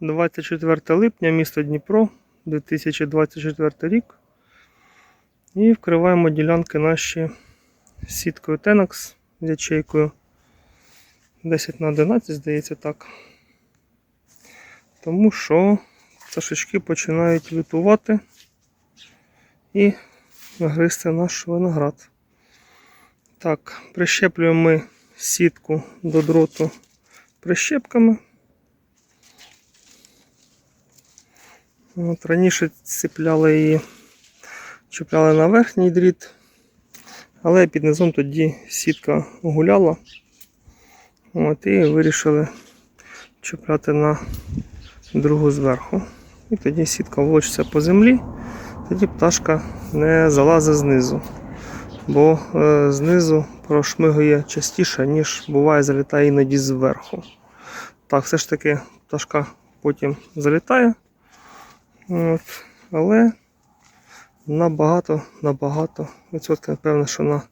24 липня, місто Дніпро, 2024 рік. І вкриваємо ділянки наші сіткою Tenax з ячейкою 10 на 11, здається так. Тому що пташечки починають лютувати і гризти наш виноград. Так, прищеплюємо ми сітку до дроту прищепками. От, раніше цепляли її, чіпляли на верхній дріт, але під низом тоді сітка гуляла. От, і вирішили чіпляти на другу зверху. І тоді сітка влочиться по землі, тоді пташка не залазить знизу, бо е, знизу прошмигує частіше, ніж буває, залітає іноді зверху. Так, все ж таки пташка потім залітає. От, але набагато, набагато відсотків, напевно, що на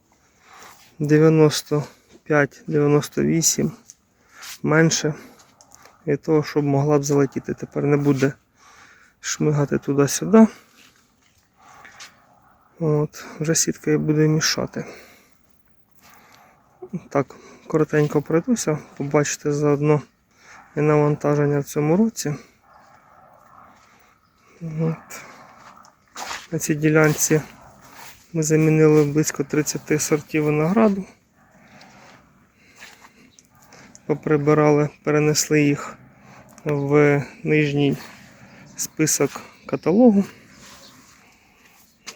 95-98 менше від того, щоб могла б залетіти. Тепер не буде шмигати туди-сюди. От, вже сітка і буде мішати. Так, коротенько пройдуся, побачите заодно і навантаження в цьому році. От. На цій ділянці ми замінили близько 30 сортів винограду. Поприбирали, перенесли їх в нижній список каталогу.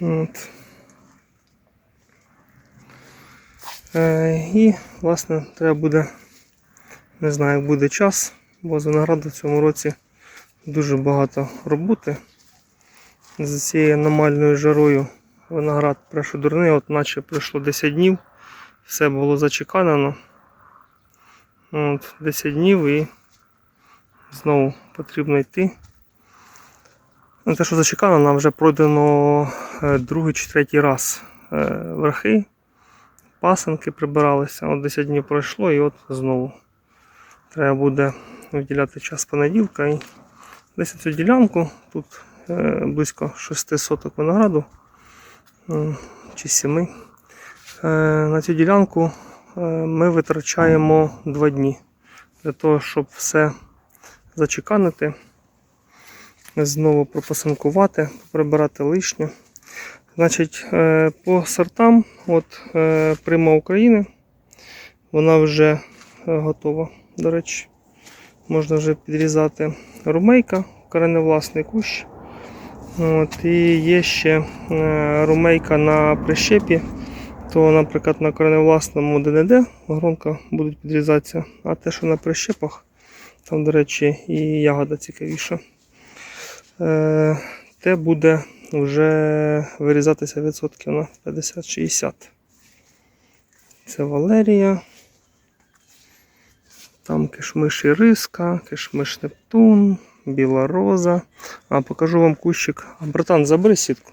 От. Е, і, власне, треба буде, не знаю, як буде час, бо з винограду в цьому році дуже багато роботи. З цією аномальною жарою виноград дурний, от наче пройшло 10 днів, все було зачеканено. От, 10 днів і знову потрібно йти. Ну, те, що зачекано, вже пройдено е, другий чи третій раз е, верхи, пасанки прибиралися. От 10 днів пройшло і от знову. Треба буде виділяти час понеділка і десь цю ділянку, тут е, близько 6 соток винограду чи 7. Е, на цю ділянку е, ми витрачаємо 2 дні для того, щоб все зачеканити, знову пропасанкувати, прибирати лишнє. Значить, по сортам, от Прима України, вона вже готова, до речі. Можна вже підрізати румейка, кореневласний кущ. От, і є ще е, румейка на прищепі, то, наприклад, на кореневласному ДНД гронка будуть підрізатися, а те, що на прищепах, там, до речі, і ягода цікавіша. Е, те буде вже вирізатися відсотків на 50-60. Це Валерія. Там кишмиш і риска, кишмиш Нептун, біла роза. А, покажу вам кущик. Братан, забери сітку.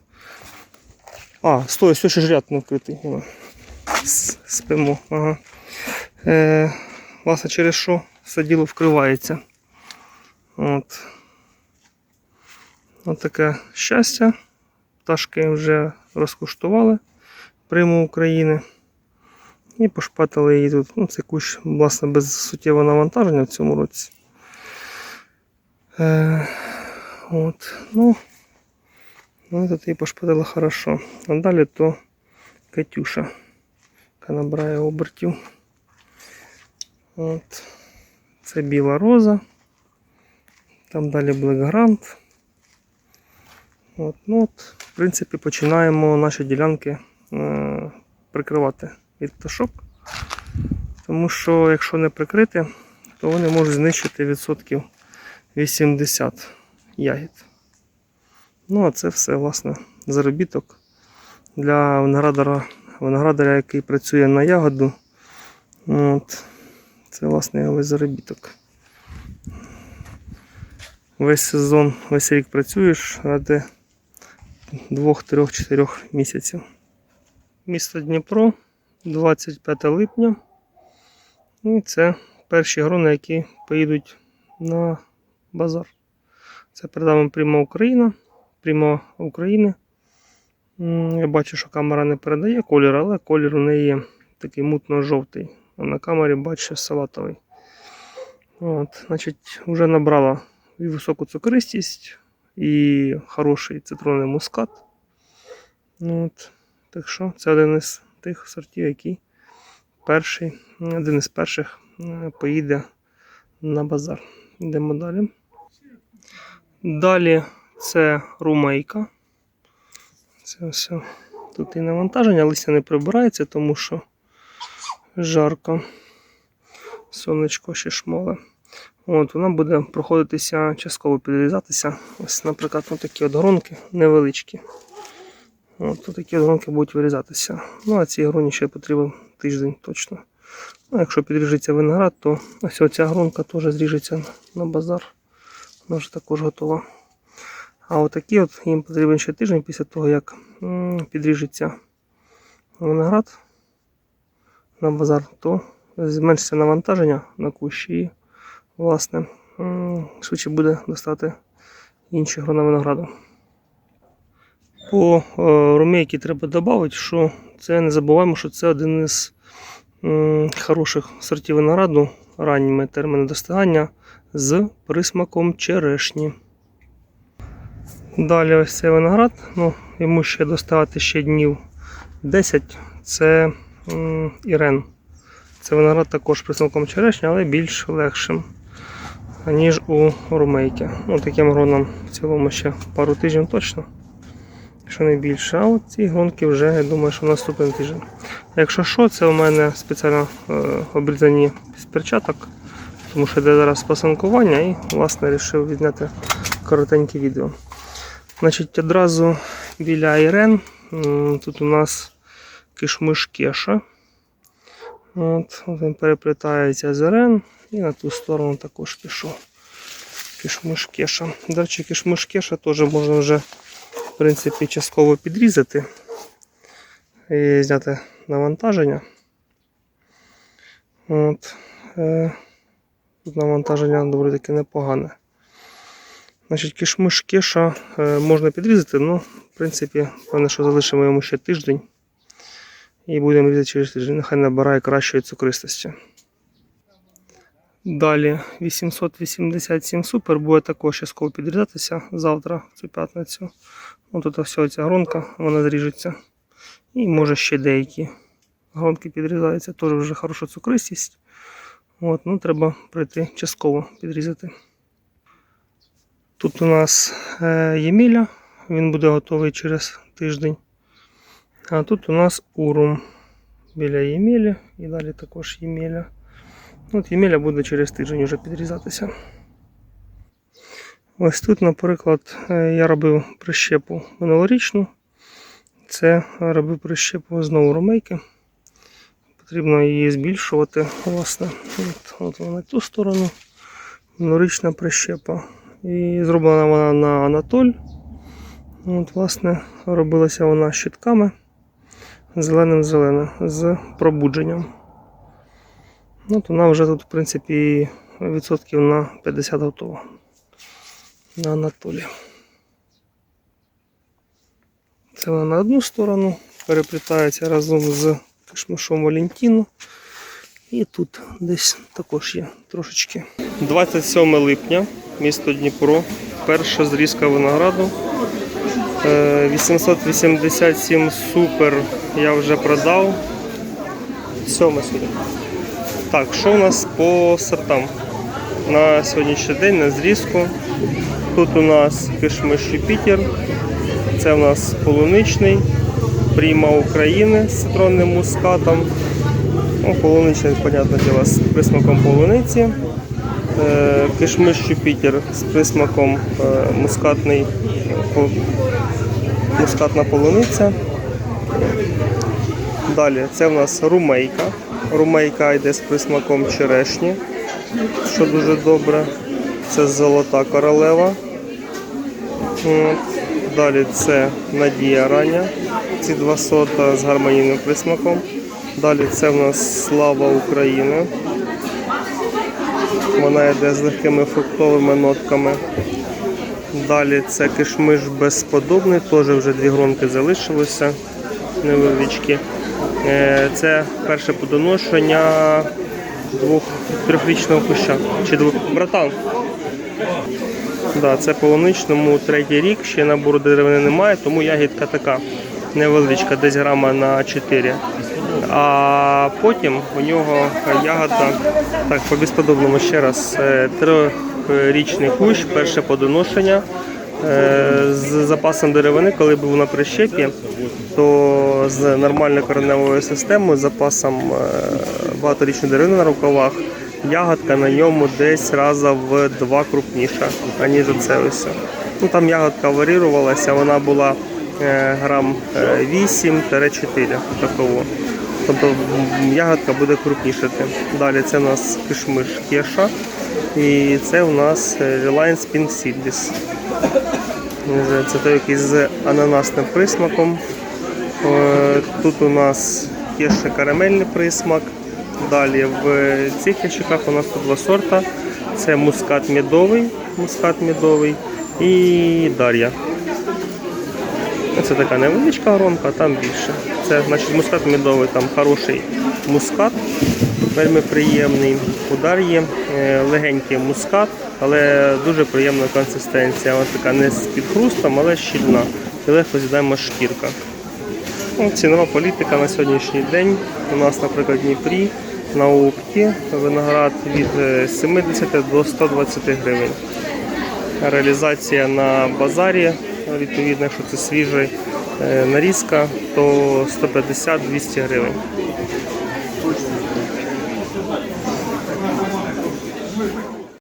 А, стой, все ще ж ряд не вкритий. Спимо. Ага. Е, власне, через що все діло вкривається. От. От таке щастя. Пташки вже розкуштували приму України. І пошпатили її тут. Ну, це кущ, власне, без суттєвого навантаження в цьому році. Е, от, ну, ну, тут її пошпатили хорошо. А далі то Катюша, яка набирає обертів. От. Це біла роза. Там далі Black. От, ну от, в принципі, починаємо наші ділянки е, прикривати від пташок. Тому що якщо не прикрити, то вони можуть знищити відсотків 80 ягід. Ну, а це все, власне, заробіток для виноградаря, виноградаря який працює на ягоду. От, це, власне, весь заробіток. Весь сезон, весь рік працюєш ради 2, 3, 4 місяців. Місто Дніпро, 25 липня. І це перші грони, які поїдуть на базар. Це перед нами Прямо Україна. Прямо України. Я бачу, що камера не передає колір, але колір у неї такий мутно-жовтий. А на камері бачу салатовий. От, значить, вже набрала і високу цукристість, і хороший цитронний мускат. Ну, От, так що це один із тих сортів, який перший, один із перших е, поїде на базар. Йдемо далі. Далі це румейка. Це все. Тут і навантаження, листя не прибирається, тому що жарко. Сонечко ще шмоле. От, вона буде проходитися, частково підрізатися. Ось, наприклад, такі от гронки невеличкі. От такі гронки будуть вирізатися. Ну, а цій гроні ще потрібен тиждень точно. Ну, якщо підріжеться виноград, то ось оця гронка теж зріжеться на базар. Вона вже також готова. А отакі от їм потрібен ще тиждень після того, як підріжеться виноград на базар, то зменшиться навантаження на кущі і, власне, швидше буде достати інші грона винограду. По е, румейки треба додати, що це не забуваємо, що це один із хороших сортів винограду ранніми терміни достигання з присмаком черешні. Далі ось цей виноград, ну, йому ще доставати ще днів 10. Це Ірен. Це виноград також присмаком черешні, але більш легшим, ніж у румейки. Ну, таким гроном в цілому ще пару тижнів точно. Якщо не більше. А от ці гонки вже, я думаю, що наступний тиждень. Якщо що, це у мене спеціально е, обрізані з перчаток, тому що йде зараз пасанкування і, власне, вирішив відняти коротеньке відео. Значить, одразу біля Айрен тут у нас кишмиш кеша. От, він переплітається з Ірен і на ту сторону також пішов. Кишмиш кеша. До речі, кишмиш кеша теж можна вже в принципі, частково підрізати і зняти навантаження. От, е, тут навантаження доволі таки непогане. Значить, кишмиш кеша можна підрізати, ну, в принципі, певне, що залишимо йому ще тиждень. І будемо різати через тиждень. Нехай набирає кращої цукристості. Далі 887 супер буде також частково підрізатися завтра, цю п'ятницю. Ось ось ця гронка, вона зріжеться. І може ще деякі гронки підрізаються, теж вже хороша цукристість. От, ну, треба пройти частково підрізати. Тут у нас е, Єміля, він буде готовий через тиждень. А тут у нас урум біля Ємілі і далі також Єміля. От Єміля буде через тиждень вже підрізатися. Ось тут, наприклад, е, я робив прищепу минулорічну. Це робив прищепу знову ромейки. Потрібно її збільшувати. власне. От, от вона ту сторону. Минулорічна прищепа. І зроблена вона на Анатоль. От, власне, робилася вона щитками зеленим-зеленим з пробудженням. От вона вже тут, в принципі, відсотків на 50 готова. На Анатолі. Це вона на одну сторону переплітається разом з кишмишом Валентіну. І тут десь також є трошечки. 27 липня, місто Дніпро. Перша зрізка винограду. Е, 887 супер я вже продав. Сьоме сьогодні. Так, що у нас по сортам? На сьогоднішній день на зрізку. Тут у нас кишмиш Юпітер, це у нас полуничний, прийма України з цитронним мускатом. Ну, полуничний, понятне діло, з присмаком полуниці. Е, Кишмиш Юпітер з присмаком е, мускатний, мускатна полуниця. Далі це в нас румейка. Румейка йде з присмаком черешні, що дуже добре. Це золота королева. От. Далі це Надія Рання. Ці два сорта з гармонійним присмаком. Далі це в нас Слава України. Вона йде з легкими фруктовими нотками. Далі це кишмиш безподобний, теж вже дві гронки залишилося невеличкі. Е, Це перше подоношення двох трьохрічного куща. Чи двох. Братан. Да, це полуничному третій рік, ще набору деревини немає, тому ягідка така невеличка, десь грама на 4. А потім у нього ягода, так, по безподобному ще раз, е, трьохрічний кущ, перше подоношення. Е, З запасом деревини, коли був на прищепі, то з нормальною кореневою системою, з запасом е, багаторічної деревини на рукавах, ягодка на ньому десь раза в два крупніша, аніж оце ось. Ну, там ягодка варірувалася, вона була е, грам е, 8-4 такого. Тобто ягодка буде крупнішати. Далі це у нас кишмиш кеша. І це у нас е, Reliance Pink Seedless. Це той якийсь з ананасним присмаком. Е, Тут у нас ще карамельний присмак. Далі в цих ящиках у нас тут два сорта. Це мускат мідовий, мускат мідовий і Дар'я. Це така невеличка гронка, а там більше. Це значить мускат мідовий, там хороший мускат, вельми приємний. У Дар'ї е, легенький мускат, але дуже приємна консистенція. Вона така не з підхрустом, але щільна. І легко з'їдаємо шкірка. Цінова політика на сьогоднішній день. У нас, наприклад, Дніпрі на Упті виноград від е, 70 до 120 гривень. Реалізація на базарі, відповідно, якщо це свіжа е, нарізка, то 150-200 гривень.